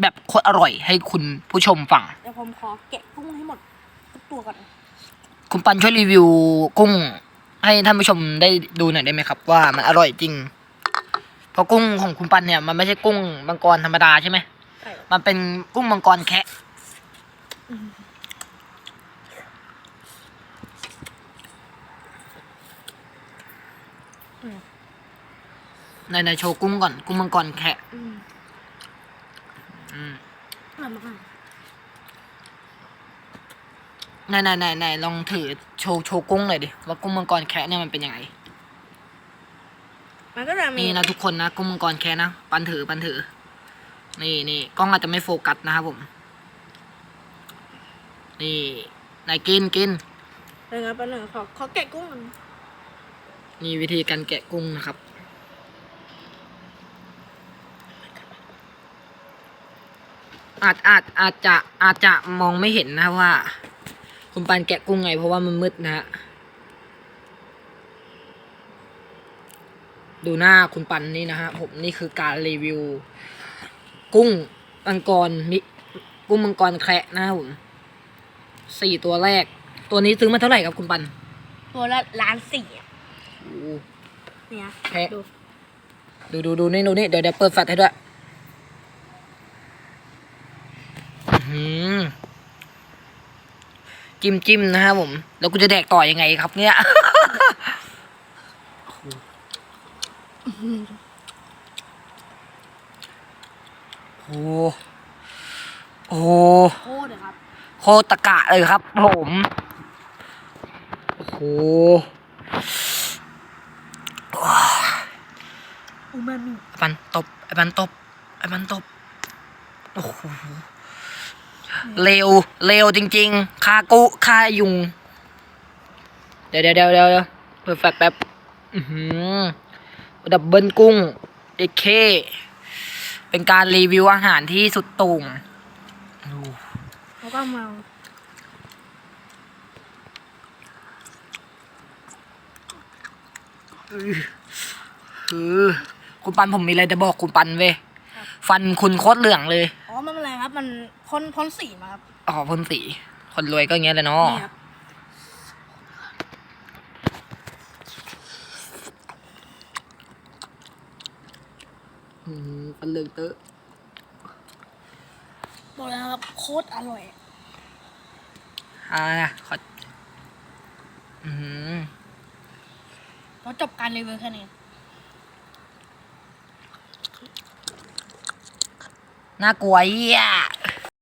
แบบโคตรอร่อยให้คุณผู้ชมฟัง เดี๋ยวผมขอแกะกุ้งให้หมดทุกตัวก่อน คุณปันช่วยรีวิวกุ้ง ให้ท่านผู้ชมได้ดูหน่อยได้ไหมครับ ว่ามันอร่อยจริง เพราะกุ้งของคุณปันเนี่ย มันไม่ใช่กุ้งมังกรธรรมดาใช่ไหมใช่ มันเป็นกุ้งมังกรแคะในในโชว์กุ้งก่อนกุ้งมังกรแคะอืม อืมอร่อยมากในในในในลองถือโชว์โชว์กุ้งหน่อยดิว่ากุ้งมังกรแคะเนี่ยมันเป็นยังไงมันก็จะมีนี่นะทุกคนนะกุ้งมังกรแคะนะปันถือปันถือ นี่นี่กล้องอาจจะไม่โฟกัสนะครับผม นี่นายกินกินเดี๋ยวนะแป๊บนึงขอขอแกะกุ้งก่อนนี่วิธีการแกะกุ้งนะครับ อาจอาจอาจจะอาจจะมองไม่เห็นนะว่าคุณปันแกะกุ้งไงเพราะว่ามันมืดนะฮะดูหน้าคุณปันนี่นะฮะผมนี่คือการรีวิว กุ้งมังกรมิกุ้งมังกรแคระนะครับผมสี่ตัวแรก ตัวนี้ซื้อมาเท่าไหร่ครับคุณปัน ตัวละล้านสี่อะโอ้เนี่ยแพะดูดูดูดูนี่ดูนี่เดี๋ยวเดี๋ยวเปิดแฟลชให้ด้วยอื้อหือ จิ้มจิ้มนะครับผม แล้วกูจะแดกต่อยังไงครับ เนี่ยโอ้โหโอ้โหโคตรเลยครับ โคตรตะกะเลยครับ ผมโอ้โหอูมามิไอ้ปันตบไอ้ปันตบไอ้ปันตบ โอ้โห เร็วเร็วจริง ๆ คากุคายุง เดี๋ยวเดี๋ยวเดี๋ยวเดี๋ยวเปิดแฟลชแป๊บอือหือดับเบิลกุ้งเอเค เป็นการรีวิวอาหารที่สุดโต่งดูแล้วก็มาคือคุณปันผมมีอะไรจะบอกคุณปันเว้ยฟันคุณโคตรเหลืองเลย อ๋อไม่เป็นไร ครับ มันพ่นพ่นสีมาครับอ๋อพ่นสี คนรวยก็อย่างเงี้ยเลยเนาะนี่ครับอืมปันเหลืองเตอะบอกแล้วครับโคตรอร่อย อ่านะขออืม เราจบการรีวิวแค่นี้ น่ากลัวเหี้ย